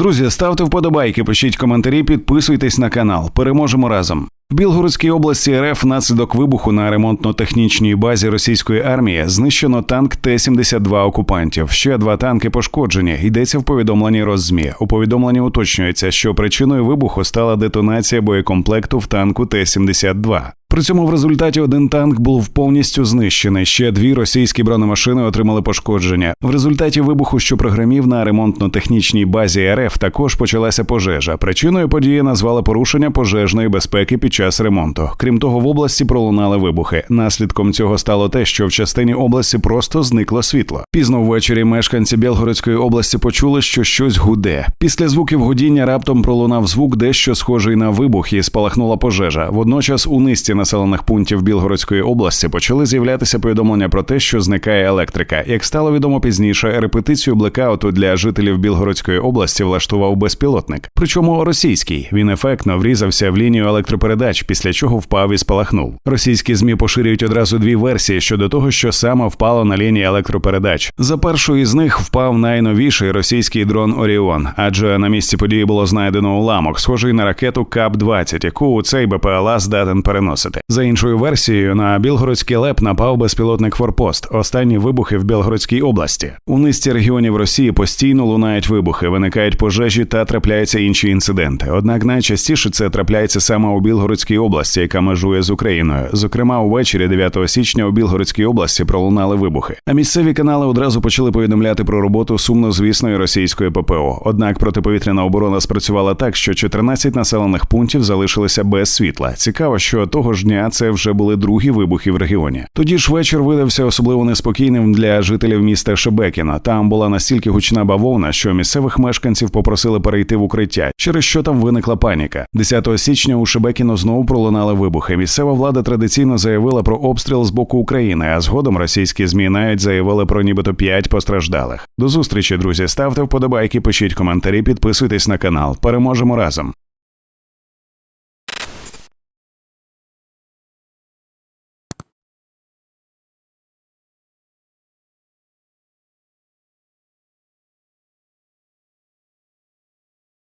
Друзі, ставте вподобайки, пишіть коментарі, підписуйтесь на канал. Переможемо разом. В Білгородській області РФ внаслідок вибуху на ремонтно-технічній базі російської армії знищено танк Т-72 окупантів. Ще два танки пошкоджені. Йдеться в повідомленні Роззмі. У повідомленні уточнюється, що причиною вибуху стала детонація боєкомплекту в танку Т-72. При цьому в результаті один танк був повністю знищений. Ще дві російські бронемашини отримали пошкодження. В результаті вибуху, що програмів на ремонтно-технічній базі РФ, також почалася пожежа. Причиною події назвали порушення пожежної безпеки під час ремонту. Крім того, в області пролунали вибухи. Наслідком цього стало те, що в частині області просто зникло світло. Пізно ввечері мешканці Білгородської області почули, що щось гуде. Після звуків гудіння раптом пролунав звук, дещо схожий на вибух, і спалахнула пожежа. Водночас у низці населених пунктів Білгородської області почали з'являтися повідомлення про те, що зникає електрика. Як стало відомо пізніше, репетицію блекауту для жителів Білгородської області влаштував безпілотник. Причому російський він ефектно врізався в лінію електропередач, після чого впав і спалахнув. Російські змі поширюють одразу дві версії щодо того, що саме впало на лінії електропередач. За першою із них впав найновіший російський дрон Оріон, адже на місці події було знайдено уламок, схожий на ракету КАП 20 яку цей БПЛА здатен переносити. За іншою версією, на Білгородський леп напав безпілотник Форпост. Останні вибухи в Білгородській області. У низці регіонів Росії постійно лунають вибухи, виникають пожежі та трапляються інші інциденти. Однак найчастіше це трапляється саме у Білгородській області, яка межує з Україною. Зокрема, увечері 9 січня у Білгородській області пролунали вибухи. А місцеві канали одразу почали повідомляти про роботу сумнозвісної російської ППО. Однак протиповітряна оборона спрацювала так, що 14 населених пунктів залишилися без світла. Цікаво, що того ж дня це вже були другі вибухи в регіоні. Тоді ж вечір видався особливо неспокійним для жителів міста Шебекіна. Там була настільки гучна бавовна, що місцевих мешканців попросили перейти в укриття, через що там виникла паніка. 10 січня у Шебекіно знову пролунали вибухи. Місцева влада традиційно заявила про обстріл з боку України, а згодом російські змі навіть заявили про нібито 5 постраждалих. До зустрічі, друзі. Ставте вподобайки, пишіть коментарі, підписуйтесь на канал. Переможемо разом.